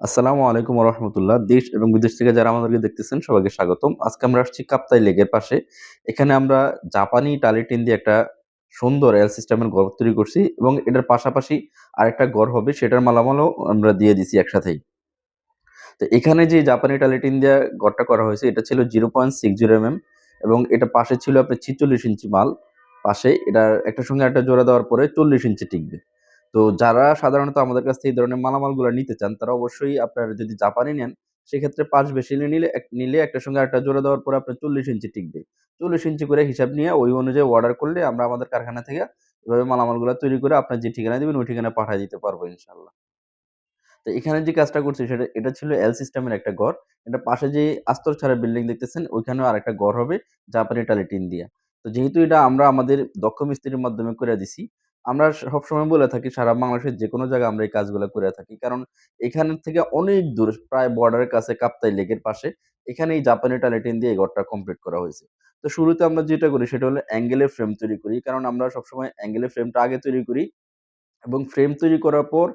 আসসালামু আলাইকুম রহমতুল্লাহ। দেশ এবং বিদেশ থেকে যারা আমাদেরকে দেখতেছেন, সবাইকে স্বাগতম। আজকে আমরা আসছি কাপ্তাই লেকের পাশে। এখানে আমরা জাপানি টালিটিন দিয়ে একটা সুন্দর এল সিস্টেমের ঘর তৈরি করছি এবং এটার পাশাপাশি আরেকটা ঘর হবে, সেটার মালামালও আমরা দিয়ে দিছি একসাথেই। তো এখানে যে জাপানি টালিটিন দিয়ে ঘরটা করা হয়েছে, এটা ছিল zero point six zero M এবং এটা পাশে ছিল আপনার ছিচল্লিশ ইঞ্চি মাল। পাশে এটা একটা সঙ্গে একটা জোড়া দেওয়ার পরে চল্লিশ ইঞ্চি টিকবে। তো যারা সাধারণত আমাদের কাছ থেকে এই ধরনের মালামালগুলো নিতে চান, তারা অবশ্যই আপনার যদি জাপানি নেন, সেক্ষেত্রে পাঁচ বেশি নিলে নিলে একটা সঙ্গে একটা জোড়া দেওয়ার পরে আপনার চল্লিশ ইঞ্চি টিকবে। চল্লিশ ইঞ্চি করে হিসাব নিয়ে ওই অনুযায়ী অর্ডার করলে আমরা আমাদের কারখানা থেকে এভাবে মালামালগুলো তৈরি করে আপনার যে ঠিকানা দিবেন, ওই ঠিকানা পাঠিয়ে দিতে পারব ইনশাল্লাহ তো এখানে যে কাজটা করছি সেটা, এটা ছিল এল সিস্টেমের একটা ঘর। এটা পাশে যে আস্তর ছাড়া বিল্ডিং দেখতেছেন, ওইখানেও আরেকটা ঘর হবে জাপানি টালি টিন দিয়া তো যেহেতু এটা আমরা আমাদের দক্ষ মিস্ত্রির মাধ্যমে করে দিছি আমরা সবসময় বলে থাকি, সারা বাংলাদেশের যে কোনো জায়গায় আমরা এই কাজগুলো করে থাকি কারণ এখান থেকে অনেক দূর, প্রায় বর্ডারের কাছে কাপ্তাই লেকের পাশে এখানে এই জাপানি টালি টিন দিয়ে এই ঘরটা কমপ্লিট করা হয়েছে তো শুরুতে আমরা যেটা করি, সেটা হলো অ্যাঙ্গেলের ফ্রেম তৈরি করি কারণ আমরা সবসময় অ্যাঙ্গেলের ফ্রেমটা আগে তৈরি করি এবং ফ্রেম তৈরি করার পর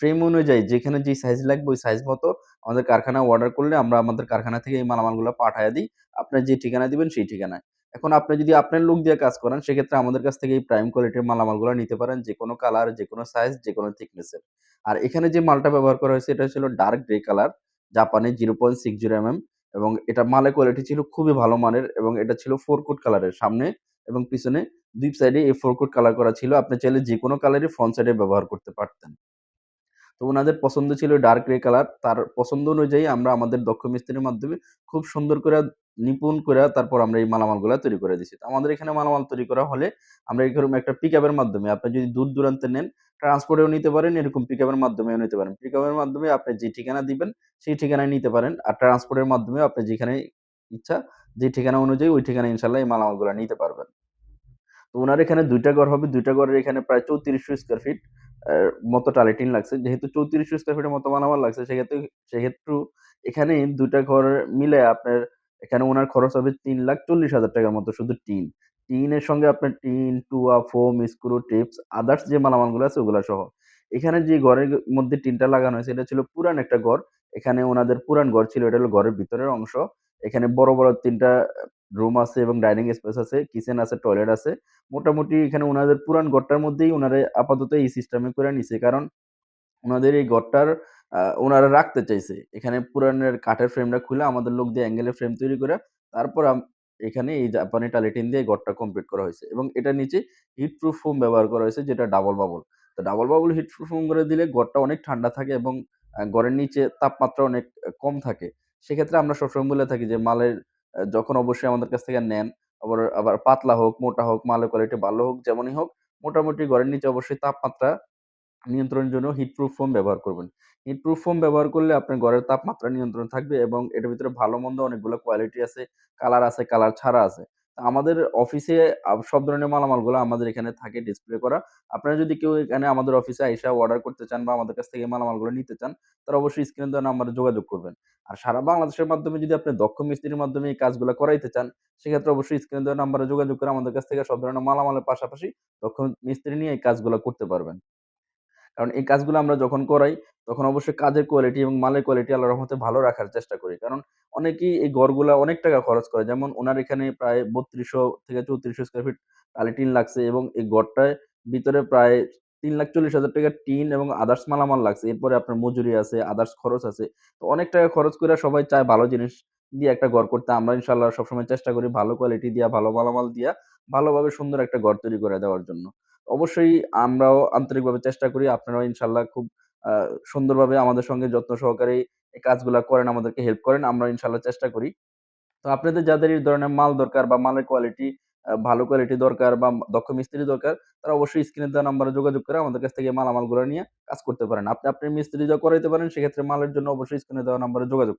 ফ্রেম অনুযায়ী যেখানে যে সাইজ লাগবে, ওই সাইজ মতো আমাদের কারখানায় অর্ডার করলে আমরা আমাদের কারখানা থেকে এই মালামালগুলো পাঠায় দিই। আপনার যে ঠিকানা দিবেন, সেই ঠিকানায়। এখন আপনি যদি আপনার লোক দিয়ে কাজ করেন সেক্ষেত্রে আমাদের কাছ থেকে এই প্রাইম কোয়ালিটির মালামালগুলো নিতে পারেন। যেকোনো কালার, যেকোনো সাইজ, যেকোনো থিকনেস এর। আর এখানে যে মালটা ব্যবহার করা হয়েছে এটা ছিল ডার্ক গ্রে কালার, জাপানি 0.60 এমএম এবং এটা মালের কোয়ালিটি ছিল খুবই ভালো মানের এবং এটা ছিল ফোর কোট কালারের সামনে এবং পিছনে ২ সাইডে এই ফোর কোট কালার করা ছিল। আপনি চাইলে যেকোনো কালারই ফ্রন্ট সাইডে ব্যবহার করতে পারতেন। তো ওনাদের পছন্দ ছিল ডার্ক গ্রে কালার। তার পছন্দ অনুযায়ী আমরা আমাদের দক্ষ মিস্ত্রির মাধ্যমে খুব সুন্দর করে নিপুণ করে তারপর আমরা এই মালামালগুলা তৈরি করে। তো আমাদের এখানে মালামাল তৈরি করা হলে আমরা এরকম একটা পিকআপের মাধ্যমে আপনি যদি দূর-দূরান্তে নেন, ট্রান্সপোর্টেও নিতে পারেন, এরকম পিকআপের মাধ্যমেও নিতে পারেন। পিক আপের মাধ্যমে আপনি যে ঠিকানা দিবেন, সেই ঠিকানায় নিতে পারেন। আর ট্রান্সপোর্টের মাধ্যমেও আপনি যেখানে ইচ্ছা, যে ঠিকানা অনুযায়ী ওই ঠিকানা ইনশাল্লাহ এই মালামালগুলা নিতে পারবেন। তো ওনার এখানে ২ টা ঘর হবে। ২ টা ঘরের এখানে প্রায় চৌত্রিশশো স্কোয়ার ফিট মতো টালি টিন লাগছে। যেহেতু ৩৪০০ স্কয়ার ফিটের মতো মালামাল লাগছে সেক্ষেত্রে সেক্ষেত্রেও এখানে ২ টা ঘর মিলে আপনার এখানে ওনার খরচ হবে ৳৩,৪০,০০০ টাকার মতো শুধু টিন। টিনের সঙ্গে আপনার টিন, টুয়া, ফোম, স্ক্রু, টিপস, আদার্স যে মালামালগুলো আছে ওগুলা সহ। এখানে যে ঘরের মধ্যে টিনটা লাগানো হয়েছে এটা ছিল পুরান একটা ঘর। এখানে ওনাদের পুরান ঘর ছিল। এটা হলো ঘরের ভিতরের অংশ। এখানে বড়, বড় ৩ টা রুম আছে এবং ডাইনিং স্পেস আছে, কিচেন আছে, টয়লেট আছে। মোটামুটি এখানে ওনাদের পুরান ঘরটার মধ্যেই ওনারা আপাতত এই সিস্টেমে করে নিছে। কারণ ওনাদের এই ঘরটার ওনারা রাখতে চাইছে। এখানে পুরানের কাঠের ফ্রেমটা খুলে আমাদের লোক দিয়ে অ্যাঙ্গেলের ফ্রেম তৈরি করে তারপর এখানে এই জাপানি টালি টিন দিয়ে ঘরটা কমপ্লিট করা হয়েছে। এবং এটার নিচে হিট প্রুফ ফোম ব্যবহার করা হয়েছে যেটা ডাবল বাবল। তো double bubble heat proof foam করে দিলে ঘরটা অনেক ঠান্ডা থাকে এবং ঘরের নিচে তাপমাত্রা অনেক কম থাকে। সেক্ষেত্রে আমরা সবসময় বলে থাকি যে মালের যখন অবশ্যই আমাদের কাছ থেকে নেন আবার আবার পাতলা হোক, মোটা হোক, মালের কোয়ালিটি ভালো হোক, যেমনই হোক, মোটামুটি ঘরের নিচে অবশ্যই তাপমাত্রা নিয়ন্ত্রণের জন্য হিটপ্রুফ ফোম ব্যবহার করবেন। হিটপ্রুফ ফোম ব্যবহার করলে আপনার ঘরের তাপমাত্রা নিয়ন্ত্রণ থাকবে এবং এটার ভিতরে ভালো-মন্দ অনেকগুলো কোয়ালিটি আছে, কালার আছে, কালার ছাড়া আছে। আমাদের অফিসে সব ধরনের মালামালগুলো আমাদের এখানে থাকে ডিসপ্লে করা। আপনারা যদি কেউ এখানে আমাদের অফিসে আইসা অর্ডার করতে চান বা আমাদের কাছ থেকে মালামালগুলো নিতে চান, তারা অবশ্যই স্ক্রিনে দেওয়া নাম্বারে যোগাযোগ করবেন। আর সারা বাংলাদেশের মাধ্যমে যদি আপনি দক্ষ মিস্ত্রির মাধ্যমে এই কাজগুলো করাইতে চান, সেক্ষেত্রে অবশ্যই স্ক্রিনে দেওয়া নাম্বারে যোগাযোগ করে আমাদের কাছ থেকে সব ধরনের মালামালের পাশাপাশি দক্ষ মিস্ত্রি নিয়ে এই কাজগুলো করতে পারবেন। কারণ এই কাজগুলো আমরা যখন করাই, তখন অবশ্যই কাজের কোয়ালিটি এবং মালের কোয়ালিটি আল্লাহর রহমতে ভালো রাখার চেষ্টা করি। কারণ অনেকেই এই ঘরগুলা অনেক টাকা খরচ করে। যেমন উনার এখানে প্রায় ৩২০০ থেকে ৩৪০০ স্কয়ার ফিট টালি টিন লাগছে এবং এই ঘরটায় ভিতরে প্রায় ৳৩,৪০,০০০ টিন এবং আদার্স মালামাল লাগছে। এরপরে আপনার মজুরি আছে, আদার্স খরচ আছে। তো অনেক টাকা খরচ করে সবাই চায় ভালো জিনিস দিয়ে একটা ঘর করতে। আমরা ইনশাল্লাহ সবসময় চেষ্টা করি ভালো কোয়ালিটি দিয়া, ভালো মালামাল দিয়া, ভালোভাবে সুন্দর একটা ঘর তৈরি করে দেওয়ার জন্য। অবশ্যই আমরাও আন্তরিকভাবে চেষ্টা করি। আপনারাও ইনশাল্লাহ খুব সুন্দরভাবে আমাদের সঙ্গে যত্ন সহকারে এই কাজগুলা করেন, আমাদেরকে হেল্প করেন। আমরা ইনশাল্লাহ চেষ্টা করি। তো আপনাদের যাদের এই ধরনের মাল দরকার বা মালের কোয়ালিটি ভালো কোয়ালিটি দরকার বা দক্ষ মিস্ত্রি দরকার, তারা অবশ্যই স্ক্রিনে দেওয়া নাম্বারে যোগাযোগ করে আমাদের কাছ থেকে মালামালগুলো নিয়ে কাজ করতে পারেন। আপনি আপনার মিস্ত্রি যা করাইতে পারেন, সেক্ষেত্রে মালের জন্য অবশ্যই স্ক্রিনে দেওয়া নাম্বারে যোগাযোগ